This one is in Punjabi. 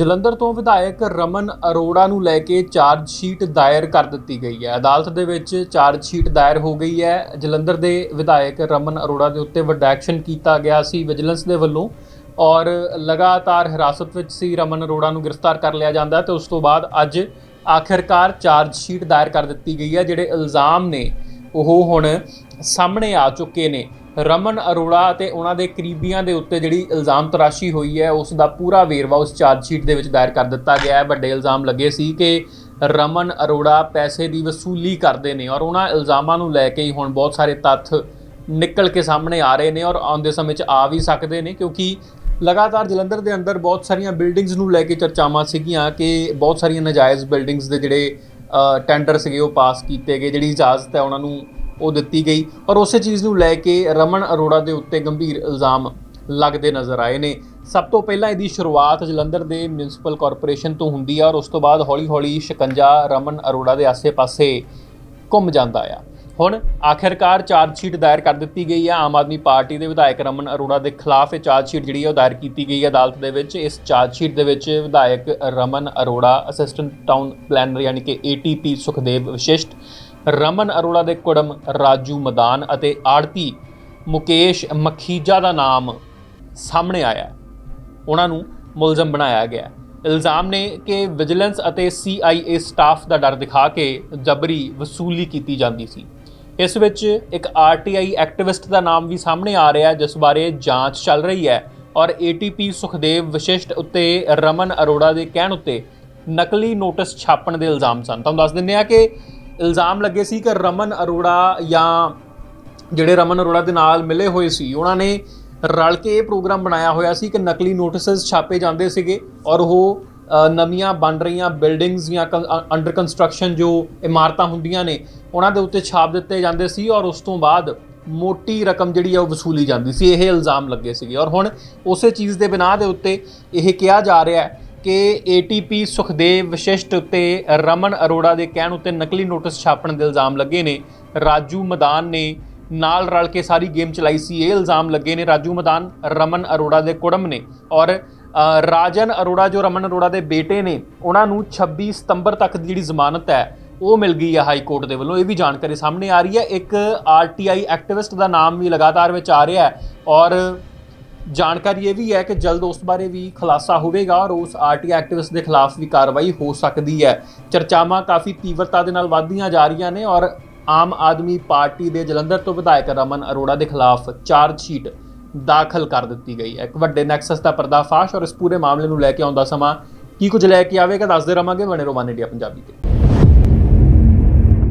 ਜਲੰਧਰ ਤੋਂ ਵਿਧਾਇਕ ਰਮਨ ਅਰੋੜਾ ਨੂੰ ਲੈ ਕੇ ਚਾਰਜ ਸ਼ੀਟ ਦਾਇਰ ਕਰ ਦਿੱਤੀ ਗਈ ਹੈ। ਅਦਾਲਤ ਦੇ ਵਿੱਚ ਚਾਰਜ ਸ਼ੀਟ ਦਾਇਰ ਹੋ ਗਈ ਹੈ। ਜਲੰਧਰ ਦੇ ਵਿਧਾਇਕ ਰਮਨ ਅਰੋੜਾ ਦੇ ਉੱਤੇ ਵੱਡਾ ਐਕਸ਼ਨ ਕੀਤਾ ਗਿਆ ਸੀ ਵਿਜੀਲੈਂਸ ਦੇ ਵੱਲੋਂ ਔਰ ਲਗਾਤਾਰ ਹਿਰਾਸਤ ਵਿੱਚ ਸੀ ਰਮਨ ਅਰੋੜਾ ਨੂੰ ਗ੍ਰਿਫਤਾਰ ਕਰ ਲਿਆ ਜਾਂਦਾ ਹੈ ਤੇ ਉਸ ਤੋਂ ਬਾਅਦ ਅੱਜ ਆਖਿਰਕਾਰ ਚਾਰਜ ਸ਼ੀਟ ਦਾਇਰ ਕਰ ਦਿੱਤੀ ਗਈ ਹੈ। ਜਿਹੜੇ ਇਲਜ਼ਾਮ ਨੇ ਉਹ ਹੁਣ ਸਾਹਮਣੇ ਆ ਚੁੱਕੇ ਨੇ। ਰਮਨ ਅਰੋੜਾ ਅਤੇ ਉਹਨਾਂ ਦੇ ਕਰੀਬੀਆਂ ਦੇ ਉੱਤੇ ਜਿਹੜੀ ਇਲਜ਼ਾਮ ਤਰਾਸ਼ੀ ਹੋਈ ਹੈ, ਉਸ ਦਾ ਪੂਰਾ ਵੇਰਵਾ ਉਸ ਚਾਰਜ ਸ਼ੀਟ ਦੇ ਵਿੱਚ ਦਾਇਰ ਕਰ ਦਿੱਤਾ ਗਿਆ ਹੈ। ਵੱਡੇ ਇਲਜ਼ਾਮ ਲੱਗੇ ਸੀ ਕਿ ਰਮਨ ਅਰੋੜਾ ਪੈਸੇ ਦੀ ਵਸੂਲੀ ਕਰਦੇ ਨੇ ਔਰ ਉਹਨਾਂ ਇਲਜ਼ਾਮਾਂ ਨੂੰ ਲੈ ਕੇ ਹੀ ਹੁਣ ਬਹੁਤ ਸਾਰੇ ਤੱਥ ਨਿਕਲ ਕੇ ਸਾਹਮਣੇ ਆ ਰਹੇ ਨੇ ਔਰ ਆਉਂਦੇ ਸਮੇਂ 'ਚ ਆ ਵੀ ਸਕਦੇ ਨੇ ਕਿਉਂਕਿ ਲਗਾਤਾਰ ਜਲੰਧਰ ਦੇ ਅੰਦਰ ਬਹੁਤ ਸਾਰੀਆਂ ਬਿਲਡਿੰਗਸ ਨੂੰ ਲੈ ਕੇ ਚਰਚਾਵਾਂ ਸੀਗੀਆਂ ਕਿ ਬਹੁਤ ਸਾਰੀਆਂ ਨਜਾਇਜ਼ ਬਿਲਡਿੰਗਸ ਦੇ ਜਿਹੜੇ ਟੈਂਡਰ ਸੀਗੇ ਉਹ ਪਾਸ ਕੀਤੇ ਗਏ। ਜਿਹੜੀ ਇਜਾਜ਼ਤ ਹੈ ਉਹਨਾਂ ਨੂੰ ਉਹ ਦਿੱਤੀ ਗਈ। ਔਰ ਉਸੇ ਚੀਜ਼ ਨੂੰ ਲੈ ਕੇ ਰਮਨ ਅਰੋੜਾ ਦੇ ਉੱਤੇ ਗੰਭੀਰ ਇਲਜ਼ਾਮ ਲੱਗਦੇ ਨਜ਼ਰ ਆਏ ਨੇ। ਸਭ ਤੋਂ ਪਹਿਲਾਂ ਇਹਦੀ ਸ਼ੁਰੂਆਤ ਜਲੰਧਰ ਦੇ ਮਿਊਨਿਸਪਲ ਕਾਰਪੋਰੇਸ਼ਨ ਤੋਂ ਹੁੰਦੀ ਆ ਔਰ ਉਸ ਤੋਂ ਬਾਅਦ ਹੌਲੀ-ਹੌਲੀ ਸ਼ਿਕੰਜਾ ਰਮਨ ਅਰੋੜਾ ਦੇ ਆਸੇ-ਪਾਸੇ ਘੁੰਮ ਜਾਂਦਾ ਆ। ਹੁਣ ਆਖਿਰਕਾਰ ਚਾਰਜ ਸ਼ੀਟ ਦਾਇਰ ਕਰ ਦਿੱਤੀ ਗਈ ਹੈ ਆਮ ਆਦਮੀ ਪਾਰਟੀ ਦੇ ਵਿਧਾਇਕ ਰਮਨ ਅਰੋੜਾ ਦੇ ਖਿਲਾਫ ਇਹ ਚਾਰਜ ਸ਼ੀਟ ਜਿਹੜੀ ਹੈ ਉਹ ਦਾਇਰ ਕੀਤੀ ਗਈ ਹੈ ਅਦਾਲਤ ਦੇ ਵਿੱਚ ਇਸ ਚਾਰਜ ਸ਼ੀਟ ਦੇ ਵਿੱਚ ਵਿਧਾਇਕ Raman Arora, assistant town planner ਯਾਨੀ ਕਿ ਏਟੀਪੀ ਸੁਖਦੇਵ ਵਿਸ਼ਿਸ਼ਟ ਰਮਨ ਅਰੋੜਾ ਦੇ ਕੁੜਮ ਰਾਜੂ ਮਦਾਨ ਅਤੇ ਆੜਤੀ ਮੁਕੇਸ਼ ਮਖੀਜਾ ਦਾ ਨਾਮ ਸਾਹਮਣੇ ਆਇਆ ਉਹਨਾਂ ਨੂੰ ਮੁਲਜ਼ਮ ਬਣਾਇਆ ਗਿਆ ਇਲਜ਼ਾਮ ਨੇ ਕਿ ਵਿਜੀਲੈਂਸ ਅਤੇ CIA ਸਟਾਫ ਦਾ ਡਰ ਦਿਖਾ ਕੇ ਜਬਰੀ ਵਸੂਲੀ ਕੀਤੀ ਜਾਂਦੀ ਸੀ। ਇਸ ਵਿੱਚ ਇੱਕ RTI ਐਕਟਿਵਿਸਟ ਦਾ ਨਾਮ ਵੀ ਸਾਹਮਣੇ ਆ ਰਿਹਾ ਜਿਸ ਬਾਰੇ ਜਾਂਚ ਚੱਲ ਰਹੀ ਹੈ ਔਰ ATP ਸੁਖਦੇਵ ਵਿਸ਼ਿਸ਼ਟ ਉੱਤੇ ਰਮਨ ਅਰੋੜਾ ਦੇ ਕਹਿਣ ਉੱਤੇ ਨਕਲੀ ਨੋਟਿਸ ਛਾਪਣ ਦੇ ਇਲਜ਼ਾਮ ਸਨ। ਤੁਹਾਨੂੰ ਦੱਸ ਦਿੰਦੇ ਆ ਕਿ ਇਲਜ਼ਾਮ ਲੱਗੇ ਸੀ ਕਿ ਰਮਨ ਅਰੋੜਾ ਜਾਂ ਜਿਹੜੇ ਰਮਨ ਅਰੋੜਾ ਦੇ ਨਾਲ ਮਿਲੇ ਹੋਏ ਸੀ, ਉਹਨਾਂ ਨੇ ਰਲ ਕੇ ਇਹ ਪ੍ਰੋਗਰਾਮ ਬਣਾਇਆ ਹੋਇਆ ਸੀ ਕਿ ਨਕਲੀ ਨੋਟਿਸਸ ਛਾਪੇ ਜਾਂਦੇ ਸੀਗੇ ਔਰ ਉਹ ਨਵੀਆਂ ਬਣ ਰਹੀਆਂ ਬਿਲਡਿੰਗਸ ਜਾਂ ਅੰਡਰ ਕੰਸਟਰਕਸ਼ਨ ਜੋ ਇਮਾਰਤਾਂ ਹੁੰਦੀਆਂ ਨੇ, ਉਹਨਾਂ ਦੇ ਉੱਤੇ ਛਾਪ ਦਿੱਤੇ ਜਾਂਦੇ ਸੀ ਔਰ ਉਸ ਤੋਂ ਬਾਅਦ ਮੋਟੀ ਰਕਮ ਜਿਹੜੀ ਆ ਉਹ ਵਸੂਲੀ ਜਾਂਦੀ ਸੀ, ਇਹ ਇਲਜ਼ਾਮ ਲੱਗੇ ਸੀਗੇ। ਔਰ ਹੁਣ ਉਸੇ ਚੀਜ਼ ਦੇ ਬਿਨਾਹ ਦੇ ਉੱਤੇ ਇਹ ਕਿਹਾ ਜਾ ਰਿਹਾ ਹੈ ਕਿ ATP ਸੁਖਦੇਵ ਵਿਸ਼ਿਸ਼ਟ ਉੱਤੇ ਰਮਨ ਅਰੋੜਾ ਦੇ ਕਹਿਣ ਉੱਤੇ ਨਕਲੀ ਨੋਟਿਸ ਛਾਪਣ ਦੇ ਇਲਜ਼ਾਮ ਲੱਗੇ ਨੇ। ਰਾਜੂ ਮਦਾਨ ਨੇ ਨਾਲ ਰਲ ਕੇ ਸਾਰੀ ਗੇਮ ਚਲਾਈ ਸੀ, ਇਹ ਇਲਜ਼ਾਮ ਲੱਗੇ ਨੇ। ਰਾਜੂ ਮਦਾਨ ਰਮਨ ਅਰੋੜਾ ਦੇ ਕੁੜਮ ਨੇ ਔਰ ਰਾਜਨ ਅਰੋੜਾ ਜੋ ਰਮਨ ਅਰੋੜਾ ਦੇ ਬੇਟੇ ਨੇ, ਉਹਨਾਂ ਨੂੰ 26 ਸਤੰਬਰ ਤੱਕ ਦੀ ਜਿਹੜੀ ਜ਼ਮਾਨਤ ਹੈ, ਉਹ ਮਿਲ ਗਈ ਹੈ ਹਾਈ ਕੋਰਟ ਦੇ ਵੱਲੋਂ। ਇਹ ਵੀ ਜਾਣਕਾਰੀ ਸਾਹਮਣੇ ਆ ਰਹੀ ਹੈ। ਇੱਕ ਆਰਟੀਆਈ ਐਕਟਿਵਿਸਟ ਦਾ ਨਾਮ ਵੀ ਲਗਾਤਾਰ ਵਿੱਚ ਆ ਰਿਹਾ ਹੈ ਔਰ ਜਾਣਕਾਰੀ ਇਹ ਵੀ ਹੈ ਕਿ ਜਲਦ ਉਸ ਬਾਰੇ ਵੀ ਖੁਲਾਸਾ ਹੋਵੇਗਾ ਔਰ ਉਸ ਆਰਟੀ ਐਕਟਿਵਿਸਟ ਦੇ ਖਿਲਾਫ ਵੀ ਕਾਰਵਾਈ ਹੋ ਸਕਦੀ ਹੈ। ਚਰਚਾਵਾਂ ਕਾਫੀ ਤੀਵਰਤਾ ਦੇ ਨਾਲ ਵਧਦੀਆਂ ਜਾ ਰਹੀਆਂ ਨੇ ਔਰ ਆਮ ਆਦਮੀ ਪਾਰਟੀ ਦੇ ਜਲੰਧਰ ਤੋਂ ਵਿਧਾਇਕ ਰਮਨ ਅਰੋੜਾ ਦੇ ਖਿਲਾਫ ਚਾਰਜ ਸ਼ੀਟ ਦਾਖਲ ਕਰ ਦਿੱਤੀ ਗਈ ਹੈ। ਇੱਕ ਵੱਡੇ ਨੈਕਸਸ ਦਾ ਪਰਦਾਫਾਸ਼ ਔਰ ਇਸ ਪੂਰੇ ਮਾਮਲੇ ਨੂੰ ਲੈ ਕੇ ਆਉਂਦਾ ਸਮਾਂ ਕੀ ਕੁਝ ਲੈ ਕੇ ਆਵੇਗਾ, ਦੱਸਦੇ ਰਵਾਂਗੇ। ਬਣੇ ਰੋਮਾਨ ਇੰਡੀਆ ਪੰਜਾਬੀ ਤੇ।